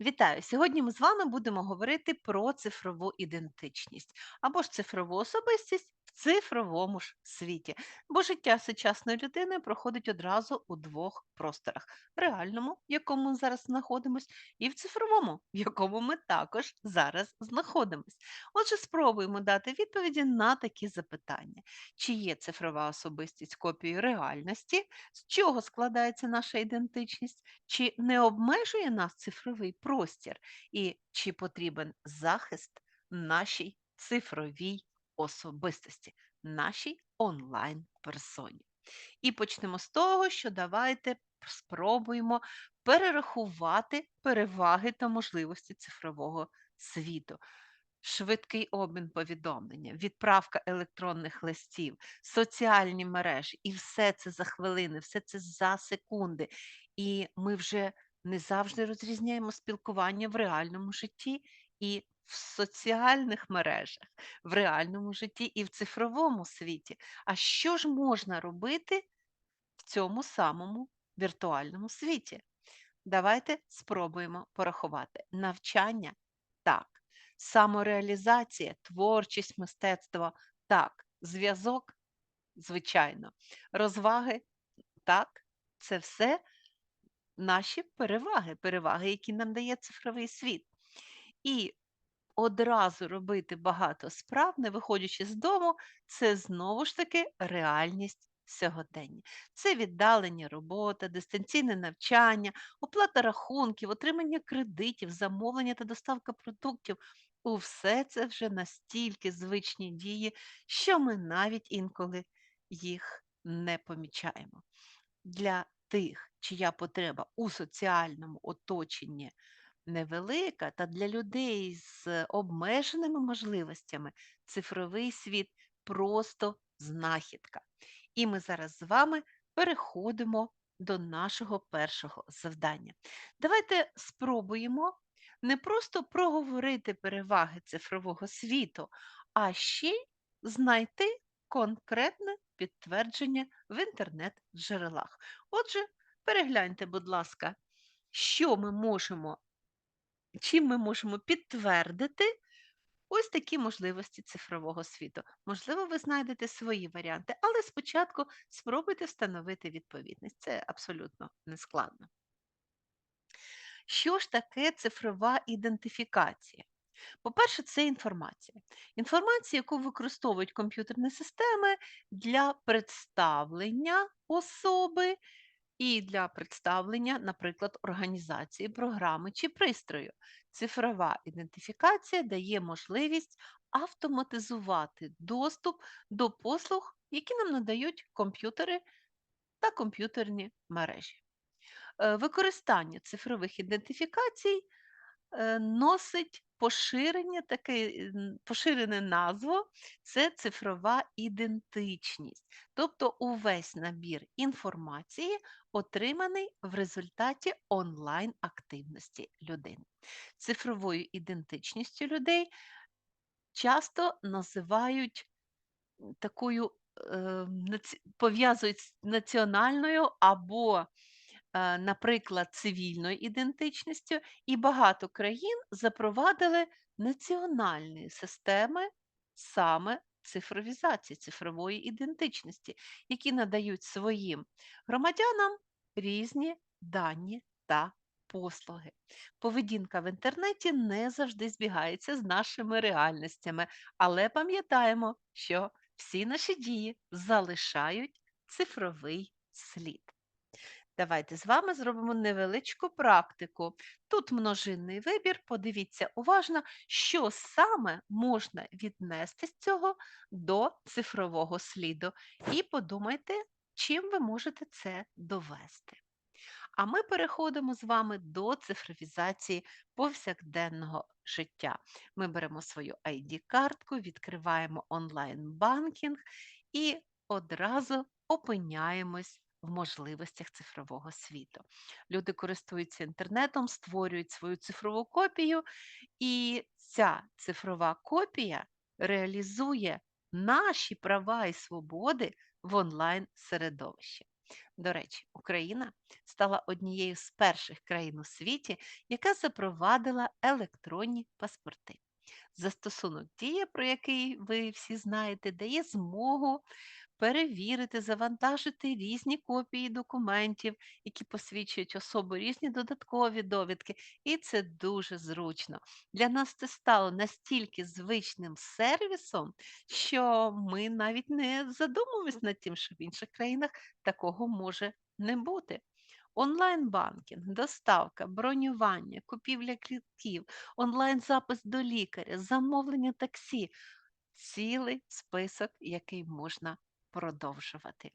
Вітаю! Сьогодні ми з вами будемо говорити про цифрову ідентичність або ж цифрову особистість в цифровому ж світі. Бо життя сучасної людини проходить одразу у двох просторах: реальному, в якому ми зараз знаходимося, і в цифровому, в якому ми також зараз знаходимося. Отже, спробуємо дати відповіді на такі запитання: чи є цифрова особистість копією реальності, з чого складається наша ідентичність? Чи не обмежує нас цифровий простір, і чи потрібен захист нашій цифровій особистості, нашій онлайн-персоні? І почнемо з того, що давайте спробуємо перерахувати переваги та можливості цифрового світу. Швидкий обмін повідомлення, відправка електронних листів, соціальні мережі, і все це за хвилини, все це за секунди. І ми вже не завжди розрізняємо спілкування в реальному житті і в соціальних мережах, в реальному житті і в цифровому світі. А що ж можна робити в цьому самому віртуальному світі? Давайте спробуємо порахувати. Навчання так. Самореалізація, творчість, мистецтво так. Зв'язок, звичайно. Розваги так. Це все наші переваги, переваги, які нам дає цифровий світ. І одразу робити багато справ, не виходячи з дому, це знову ж таки реальність сьогодення. Це віддалення робота, дистанційне навчання, оплата рахунків, отримання кредитів, замовлення та доставка продуктів. У все це вже настільки звичні дії, що ми навіть інколи їх не помічаємо. Для тих, чия потреба у соціальному оточенні невелика, та для людей з обмеженими можливостями цифровий світ просто знахідка. І ми зараз з вами переходимо до нашого першого завдання. Давайте спробуємо не просто проговорити переваги цифрового світу, а ще й знайти конкретне підтвердження в інтернет-джерелах. Отже, перегляньте, будь ласка, що ми можемо, чим ми можемо підтвердити ось такі можливості цифрового світу. Можливо, ви знайдете свої варіанти, але спочатку спробуйте встановити відповідність. Це абсолютно нескладно. Що ж таке цифрова ідентифікація? По-перше, це інформація. Інформація, яку використовують комп'ютерні системи для представлення особи і для представлення, наприклад, організації, програми чи пристрою. Цифрова ідентифікація дає можливість автоматизувати доступ до послуг, які нам надають комп'ютери та комп'ютерні мережі. Е, Використання цифрових ідентифікацій е, носить поширення, таке поширене назву це цифрова ідентичність, тобто увесь набір інформації, отриманий в результаті онлайн-активності людини. Цифровою ідентичністю людей часто називають такою, е, пов'язують з національною або наприклад, цивільною ідентичністю, і багато країн запровадили національні системи саме цифровізації, цифрової ідентичності, які надають своїм громадянам різні дані та послуги. Поведінка в інтернеті не завжди збігається з нашими реальностями, але пам'ятаємо, що всі наші дії залишають цифровий слід. Давайте з вами зробимо невеличку практику. Тут множинний вибір, подивіться уважно, що саме можна віднести з цього до цифрового сліду. І подумайте, чим ви можете це довести. А ми переходимо з вами до цифровізації повсякденного життя. Ми беремо свою ID-картку, відкриваємо онлайн-банкінг і одразу опиняємось в можливостях цифрового світу. Люди користуються інтернетом, створюють свою цифрову копію, і ця цифрова копія реалізує наші права і свободи в онлайн середовищі. До речі, Україна стала однією з перших країн у світі, яка запровадила електронні паспорти. Застосунок дія, про який ви всі знаєте, дає змогу перевірити, завантажити різні копії документів, які посвідчують особу, різні додаткові довідки. І це дуже зручно. Для нас це стало настільки звичним сервісом, що ми навіть не задумуємось над тим, що в інших країнах такого може не бути. Онлайн-банкінг, доставка, бронювання, купівля квитків, онлайн-запис до лікаря, замовлення таксі цілий список, який можна продовжувати.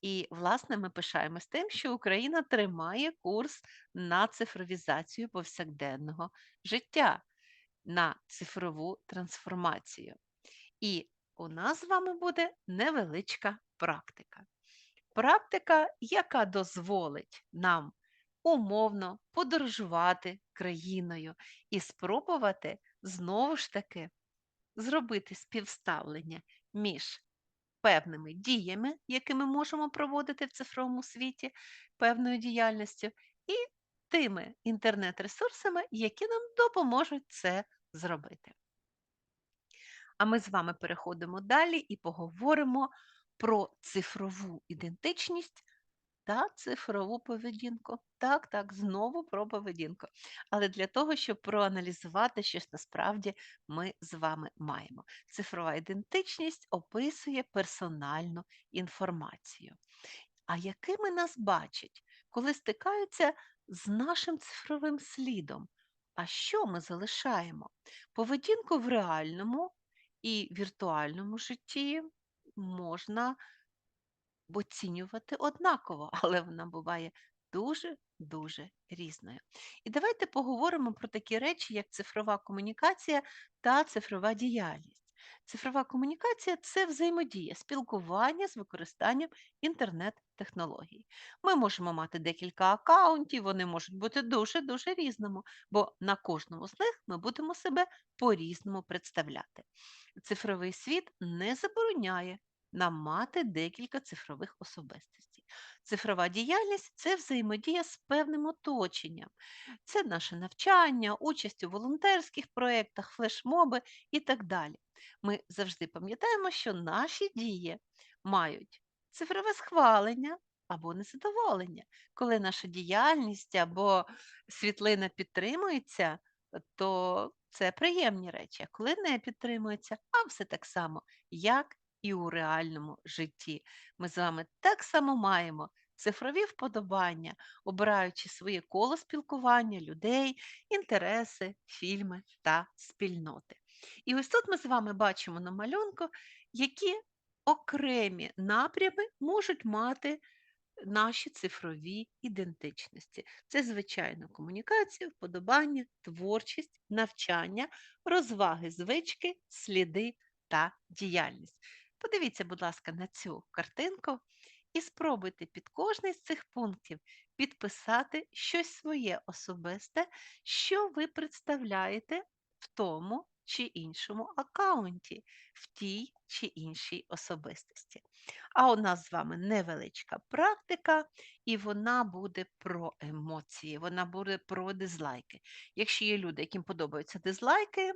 І, власне, ми пишаємось тим, що Україна тримає курс на цифровізацію повсякденного життя, на цифрову трансформацію. І у нас з вами буде невеличка практика. Практика, яка дозволить нам умовно подорожувати країною і спробувати знову ж таки зробити співставлення між певними діями, які ми можемо проводити в цифровому світі, певною діяльністю, і тими інтернет-ресурсами, які нам допоможуть це зробити. А ми з вами переходимо далі і поговоримо про цифрову ідентичність та цифрову поведінку. Так, так, знову про поведінку. Але для того, щоб проаналізувати щось насправді ми з вами маємо. Цифрова ідентичність описує персональну інформацію. А якими нас бачать, коли стикаються з нашим цифровим слідом? А що ми залишаємо? Поведінку в реальному і віртуальному житті можна оцінювати однаково, але вона буває дуже-дуже різною. І давайте поговоримо про такі речі, як цифрова комунікація та цифрова діяльність. Цифрова комунікація це взаємодія, спілкування з використанням інтернет-технологій. Ми можемо мати декілька акаунтів, вони можуть бути дуже-дуже різними, бо на кожному з них ми будемо себе по-різному представляти. Цифровий світ не забороняє нам мати декілька цифрових особистостей. Цифрова діяльність це взаємодія з певним оточенням. Це наше навчання, участь у волонтерських проєктах, флешмоби і так далі. Ми завжди пам'ятаємо, що наші дії мають цифрове схвалення або незадоволення. Коли наша діяльність або світлина підтримується, то це приємні речі. А коли не підтримується, а все так само, як і у реальному житті. Ми з вами так само маємо цифрові вподобання, обираючи своє коло спілкування людей, інтереси, фільми та спільноти. І ось тут ми з вами бачимо на малюнку, які окремі напрями можуть мати наші цифрові ідентичності. Це, звичайно, комунікація, вподобання, творчість, навчання, розваги, звички, сліди та діяльність. Подивіться, будь ласка, на цю картинку і спробуйте під кожний з цих пунктів підписати щось своє особисте, що ви представляєте в тому чи іншому аккаунті, в тій чи іншій особистості. А у нас з вами невеличка практика, і вона буде про емоції, вона буде про дизлайки. Якщо є люди, яким подобаються дизлайки,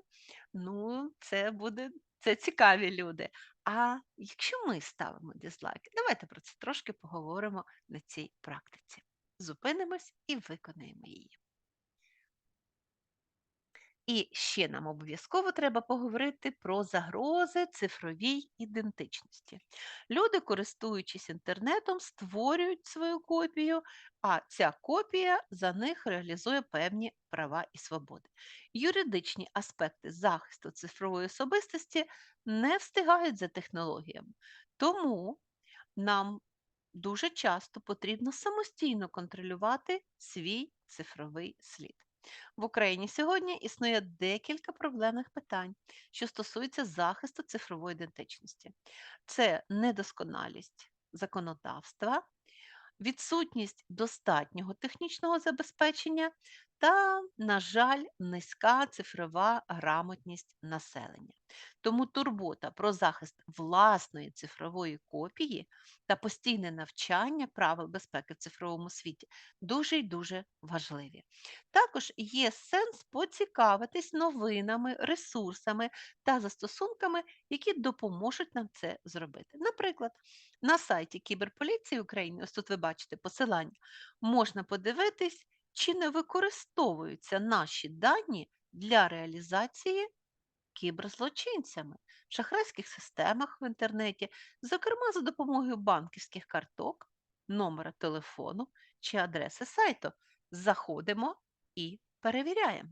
ну це буде це цікаві люди. А якщо ми ставимо дизлайки, давайте про це трошки поговоримо на цій практиці. Зупинимось і виконаємо її. І ще нам обов'язково треба поговорити про загрози цифровій ідентичності. Люди, користуючись інтернетом, створюють свою копію, а ця копія за них реалізує певні права і свободи. Юридичні аспекти захисту цифрової особистості не встигають за технологіями. Тому нам дуже часто потрібно самостійно контролювати свій цифровий слід. В Україні сьогодні існує декілька проблемних питань, що стосуються захисту цифрової ідентичності. Це недосконалість законодавства, відсутність достатнього технічного забезпечення та, на жаль, низька цифрова грамотність населення. Тому турбота про захист власної цифрової копії та постійне навчання правил безпеки в цифровому світі дуже й дуже важливі. Також є сенс поцікавитись новинами, ресурсами та застосунками, які допоможуть нам це зробити. Наприклад, на сайті Кіберполіції України, ось тут ви бачите посилання, можна подивитись, чи не використовуються наші дані для реалізації кіберзлочинцями в шахрайських системах в інтернеті, зокрема за допомогою банківських карток, номера телефону чи адреси сайту. Заходимо і перевіряємо.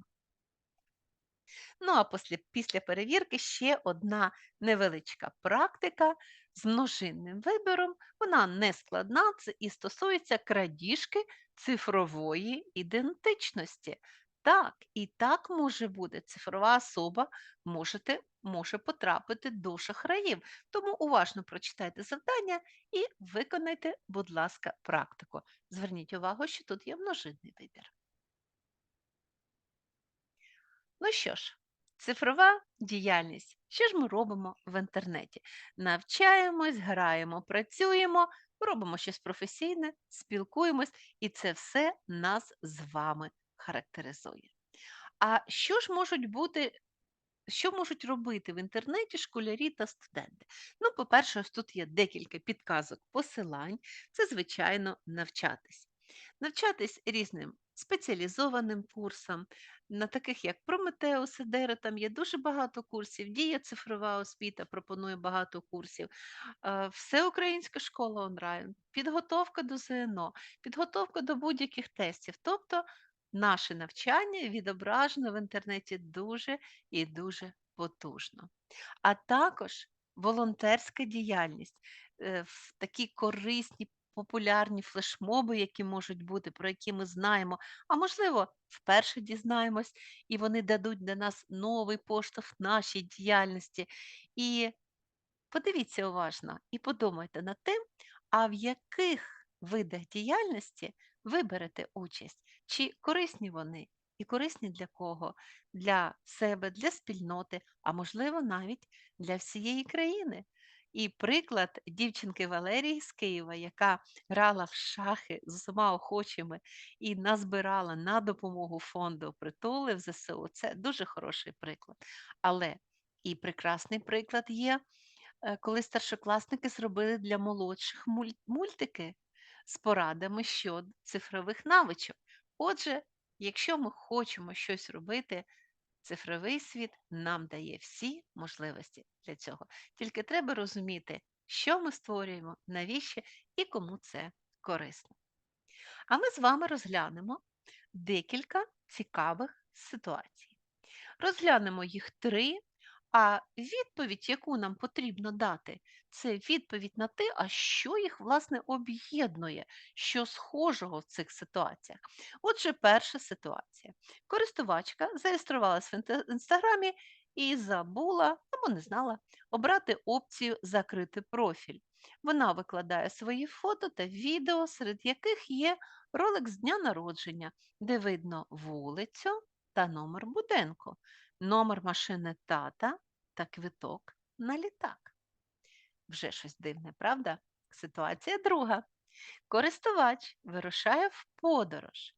Ну а після, після перевірки ще одна невеличка практика з множинним вибором. Вона не складна і стосується крадіжки цифрової ідентичності. Так, і так може бути. Цифрова особа можете, може потрапити до шахраїв. Тому уважно прочитайте завдання і виконайте, будь ласка, практику. Зверніть увагу, що тут є множинний вибір. Ну що ж, цифрова діяльність. Що ж ми робимо в інтернеті? Навчаємось, граємо, працюємо, робимо щось професійне, спілкуємось, і це все нас з вами характеризує. А що ж можуть бути? Що можуть робити в інтернеті школярі та студенти? Ну, по-перше, ось тут є декілька підказок посилань. Це, звичайно, навчатись. Навчатись різним спеціалізованим курсам, на таких як Прометеус, Едера, там є дуже багато курсів, Дія цифрова освіта пропонує багато курсів, е, Всеукраїнська школа онлайн, підготовка до ЗНО, підготовка до будь-яких тестів. Тобто наше навчання відображено в інтернеті дуже і дуже потужно. А також волонтерська діяльність е, в такі корисні популярні флешмоби, які можуть бути, про які ми знаємо, а можливо, вперше дізнаємось, і вони дадуть для нас новий поштовх нашій діяльності. І подивіться уважно і подумайте над тим, а в яких видах діяльності ви берете участь, чи корисні вони, і корисні для кого? Для себе, для спільноти, а можливо, навіть для всієї країни. І приклад дівчинки Валерії з Києва, яка грала в шахи з усіма охочими і назбирала на допомогу фонду притули в ЗСУ, це дуже хороший приклад. Але і прекрасний приклад є, е, коли старшокласники зробили для молодших мультики з порадами щодо цифрових навичок. Отже, якщо ми хочемо щось робити, Цифровий світ нам дає всі можливості для цього. Тільки треба розуміти, що ми створюємо, навіщо і кому це корисно. А ми з вами розглянемо декілька цікавих ситуацій. Розглянемо їх три а відповідь, яку нам потрібно дати, це відповідь на те, а що їх, власне, об'єднує, що схожого в цих ситуаціях. Отже, перша ситуація. Користувачка зареєструвалася в інстаграмі і забула або не знала обрати опцію Закрити профіль. Вона викладає свої фото та відео, серед яких є ролик з дня народження, де видно вулицю та номер будинку номер машини тата та квиток на літак. Вже щось дивне, правда? Ситуація друга. Користувач вирушає в подорож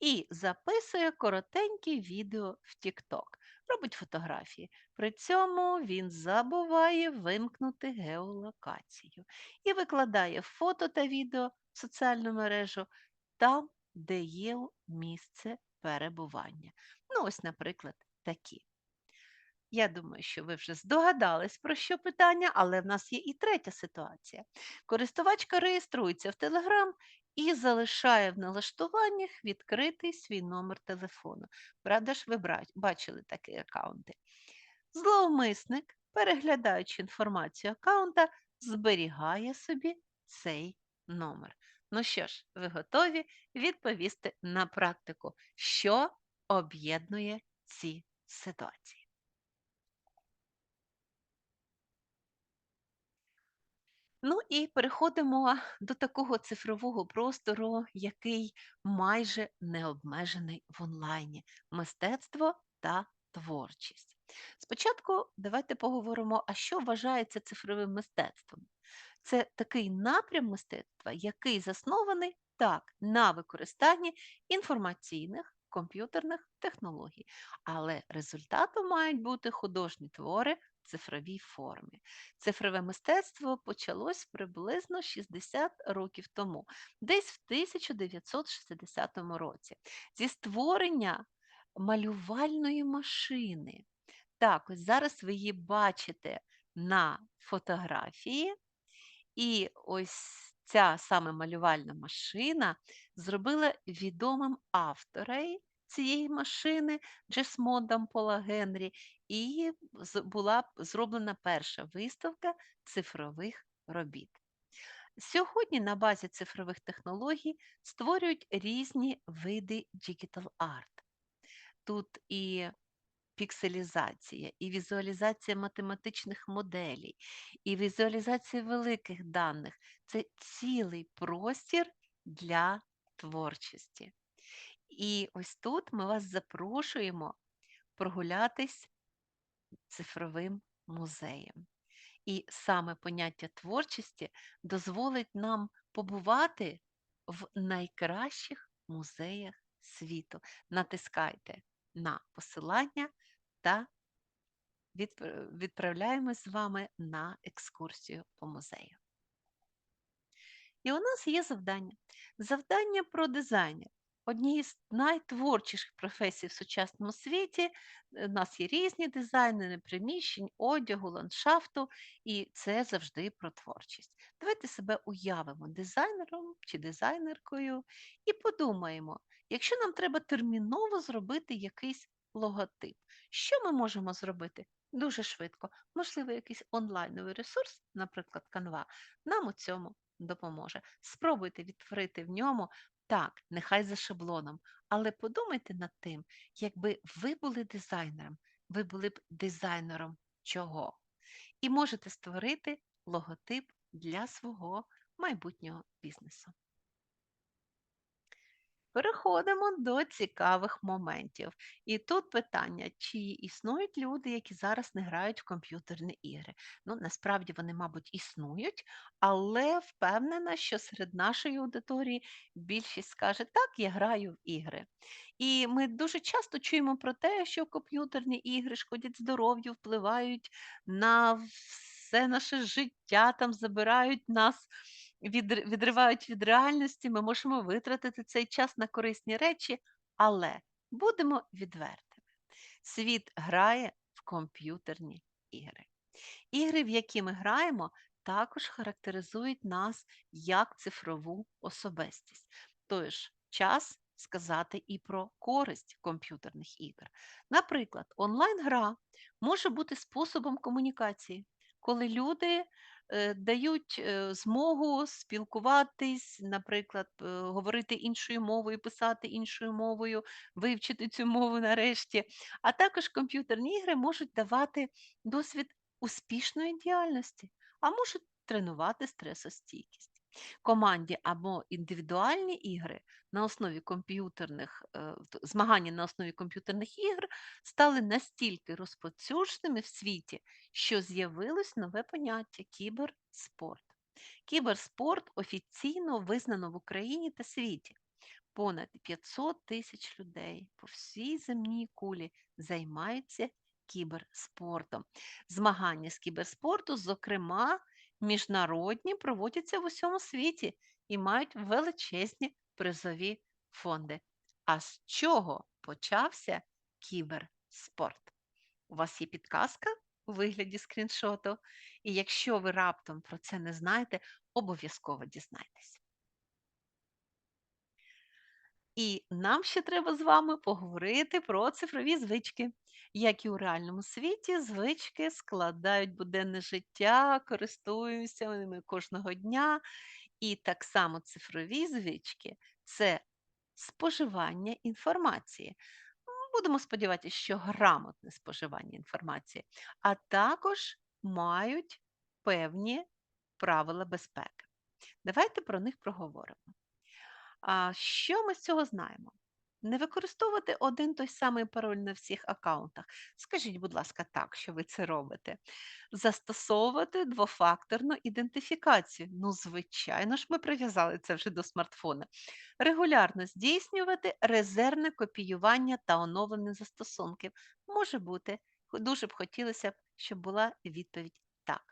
і записує коротеньке відео в TikTok, робить фотографії. При цьому він забуває вимкнути геолокацію і викладає фото та відео в соціальну мережу там, де є місце перебування. Ну, ось, наприклад, такі. Я думаю, що ви вже здогадались, про що питання, але в нас є і третя ситуація. Користувачка реєструється в Telegram і залишає в налаштуваннях відкритий свій номер телефону. Правда ж, ви бачили такі аккаунти. Зловмисник, переглядаючи інформацію аккаунта, зберігає собі цей номер. Ну що ж, ви готові відповісти на практику, що об'єднує ці ситуації. Ну і переходимо до такого цифрового простору, який майже не обмежений в онлайні мистецтво та творчість. Спочатку давайте поговоримо, а що вважається цифровим мистецтвом. Це такий напрям мистецтва, який заснований так на використанні інформаційних комп'ютерних технологій, але результатом мають бути художні твори в цифровій формі. Цифрове мистецтво почалось приблизно 60 років тому, десь в 1960 році, зі створення малювальної машини. Так, ось зараз ви її бачите на фотографії. І ось ця саме малювальна машина зробила відомим автора цієї машини Джесмондом Пола Генрі, і була зроблена перша виставка цифрових робіт. Сьогодні на базі цифрових технологій створюють різні види digital art. Тут і пікселізація, і візуалізація математичних моделей, і візуалізація великих даних це цілий простір для творчості. І ось тут ми вас запрошуємо прогулятись цифровим музеєм. І саме поняття творчості дозволить нам побувати в найкращих музеях світу. Натискайте на посилання та відп- відправляємось з вами на екскурсію по музею. І у нас є завдання. Завдання про дизайнер. Однієї з найтворчіших професій в сучасному світі. Е, У нас є різні дизайнери приміщень, одягу, ландшафту, і це завжди про творчість. Давайте себе уявимо дизайнером чи дизайнеркою і подумаємо, якщо нам треба терміново зробити якийсь логотип, що ми можемо зробити? Дуже швидко. Можливо, якийсь онлайновий ресурс, наприклад, Canva, нам у цьому допоможе. Спробуйте відтворити в ньому так, нехай за шаблоном, але подумайте над тим, якби ви були дизайнером, ви були б дизайнером чого? І можете створити логотип для свого майбутнього бізнесу. Переходимо до цікавих моментів. І тут питання, чи існують люди, які зараз не грають в комп'ютерні ігри. Ну, насправді вони, мабуть, існують, але впевнена, що серед нашої аудиторії більшість скаже, так, я граю в ігри. І ми дуже часто чуємо про те, що комп'ютерні ігри шкодять здоров'ю, впливають на все наше життя, там забирають нас відр- відривають від реальності, ми можемо витратити цей час на корисні речі, але будемо відвертими. Світ грає в комп'ютерні ігри. Ігри, в які ми граємо, також характеризують нас як цифрову особистість. Тож час сказати і про користь комп'ютерних ігор. Наприклад, онлайн-гра може бути способом комунікації, коли люди дають е, змогу спілкуватись, наприклад, е, говорити іншою мовою, писати іншою мовою, вивчити цю мову нарешті. А також комп'ютерні ігри можуть давати досвід успішної діяльності, а можуть тренувати стресостійкість. Команді або індивідуальні ігри на основі комп'ютерних е, змагання на основі комп'ютерних ігр стали настільки розповсюдженими в світі, що з'явилось нове поняття кіберспорт. Кіберспорт офіційно визнано в Україні та світі. Понад 500 тисяч людей по всій земній кулі займаються кіберспортом. Змагання з кіберспорту, зокрема, міжнародні, проводяться в усьому світі і мають величезні призові фонди. А з чого почався кіберспорт? У вас є підказка у вигляді скріншоту, і якщо ви раптом про це не знаєте, обов'язково дізнайтесь. І нам ще треба з вами поговорити про цифрові звички. Як і у реальному світі, звички складають буденне життя, користуємося ними кожного дня. І так само цифрові звички це споживання інформації. Будемо сподіватися, що грамотне споживання інформації, а також мають певні правила безпеки. Давайте про них проговоримо. А що ми з цього знаємо? Не використовувати один той самий пароль на всіх аккаунтах. Скажіть, будь ласка, так, що ви це робите. Застосовувати двофакторну ідентифікацію. Ну, звичайно ж, ми прив'язали це вже до смартфона. Регулярно здійснювати резервне копіювання та оновлення застосунків. Може бути, дуже б хотілося щоб була відповідь так.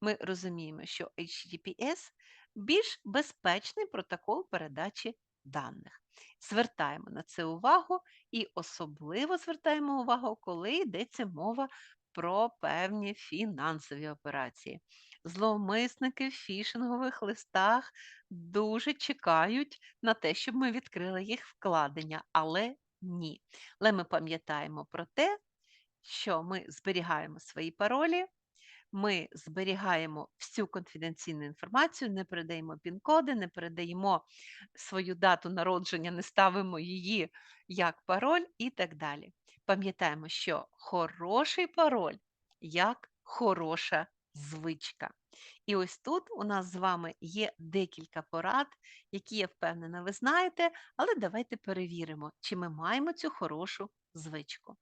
Ми розуміємо, що HTTPS більш безпечний протокол передачі даних. Звертаємо на це увагу і особливо звертаємо увагу, коли йдеться мова про певні фінансові операції. Зловмисники в фішингових листах дуже чекають на те, щоб ми відкрили їх вкладення, але ні. Але ми пам'ятаємо про те, що ми зберігаємо свої паролі, ми зберігаємо всю конфіденційну інформацію, не передаємо пін-коди, не передаємо свою дату народження, не ставимо її як пароль і так далі. Пам'ятаємо, що хороший пароль як хороша звичка. І ось тут у нас з вами є декілька порад, які я впевнена, ви знаєте, але давайте перевіримо, чи ми маємо цю хорошу звичку.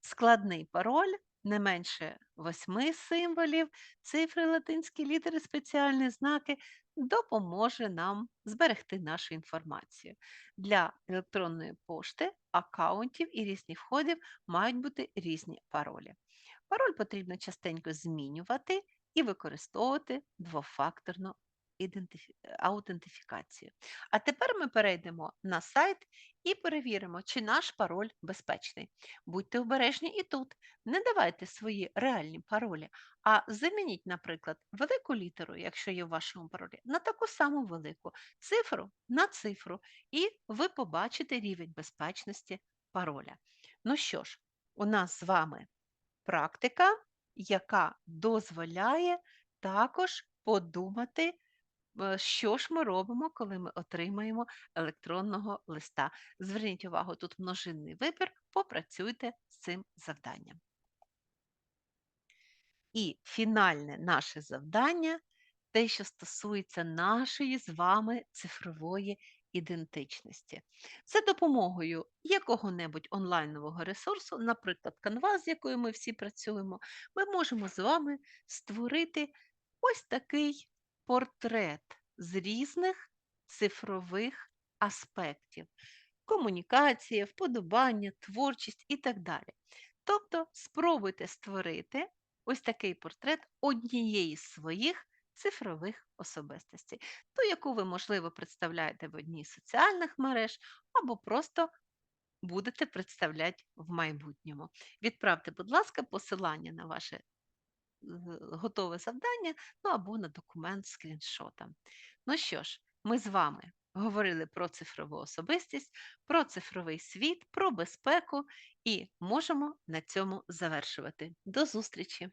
Складний пароль не менше восьми символів, цифри, латинські літери, спеціальні знаки допоможе нам зберегти нашу інформацію. Для електронної пошти, аккаунтів і різних входів мають бути різні паролі. Пароль потрібно частенько змінювати і використовувати двофакторну ідентифі- аутентифікацію. А тепер ми перейдемо на сайт і перевіримо, чи наш пароль безпечний. Будьте обережні і тут. Не давайте свої реальні паролі, а замініть, наприклад, велику літеру, якщо є в вашому паролі, на таку саму велику цифру на цифру, і ви побачите рівень безпечності пароля. Ну що ж, у нас з вами практика, яка дозволяє також подумати, що ж ми робимо, коли ми отримаємо електронного листа. Зверніть увагу, тут множинний вибір, попрацюйте з цим завданням. І фінальне наше завдання те, що стосується нашої з вами цифрової ідентичності. За допомогою якого-небудь онлайнового ресурсу, наприклад, Canva, з якою ми всі працюємо, ми можемо з вами створити ось такий портрет з різних цифрових аспектів: комунікація, вподобання, творчість і так далі. Тобто спробуйте створити ось такий портрет однієї з своїх цифрових особистостей, ту, яку ви, можливо, представляєте в одній з соціальних мереж, або просто будете представляти в майбутньому. Відправте, будь ласка, посилання на ваше готове завдання, ну або на документ з скріншотом. Ну що ж, ми з вами говорили про цифрову особистість, про цифровий світ, про безпеку і можемо на цьому завершувати. До зустрічі!